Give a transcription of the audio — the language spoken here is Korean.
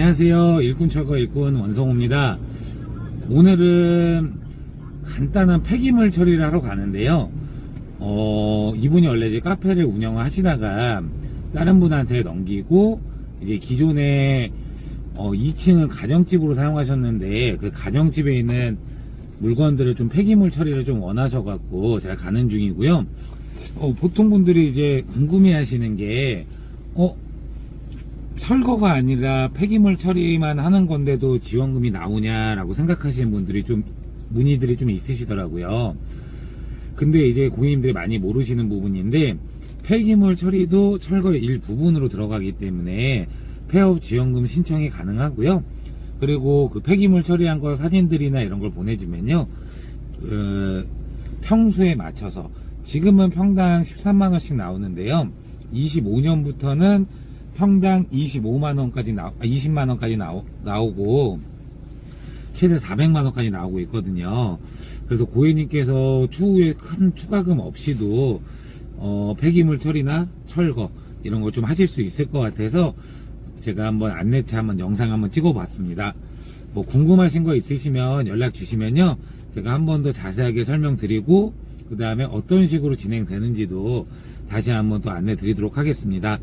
안녕하세요. 일꾼철거 일꾼 원성호입니다. 오늘은 간단한 폐기물 처리를 하러 가는데요. 어, 이분이 원래 이제 카페를 운영을 하시다가 다른 분한테 넘기고 이제 기존에 어, 2층은 가정집으로 사용하셨는데 그 가정집에 있는 물건들을 좀 폐기물 처리를 좀 원하셔갖고 제가 가는 중이고요. 어, 보통 분들이 이제 궁금해 하시는 게, 어, 철거가 아니라 폐기물 처리만 하는 건데도 지원금이 나오냐라고 생각하시는 분들이 좀 문의들이 좀 있으시더라고요. 근데 이제 고객님들이 많이 모르시는 부분인데 폐기물 처리도 철거의 일부분으로 들어가기 때문에 폐업 지원금 신청이 가능하고요. 그리고 그 폐기물 처리한 거 사진들이나 이런 걸 보내주면요. 그 평수에 맞춰서 지금은 평당 13만 원씩 나오는데요. 25년부터는 평당 25만 원까지 나 20만 원까지 나오, 나오고 최대 400만 원까지 나오고 있거든요. 그래서 고객님께서 추후에 큰 추가금 없이도 어, 폐기물 처리나 철거 이런 걸 좀 하실 수 있을 것 같아서 제가 한번 안내차 한번 영상 한번 찍어봤습니다. 뭐 궁금하신 거 있으시면 연락 주시면요. 제가 한 번 더 자세하게 설명드리고 그 다음에 어떤 식으로 진행되는지도 다시 한번 또 안내 드리도록 하겠습니다.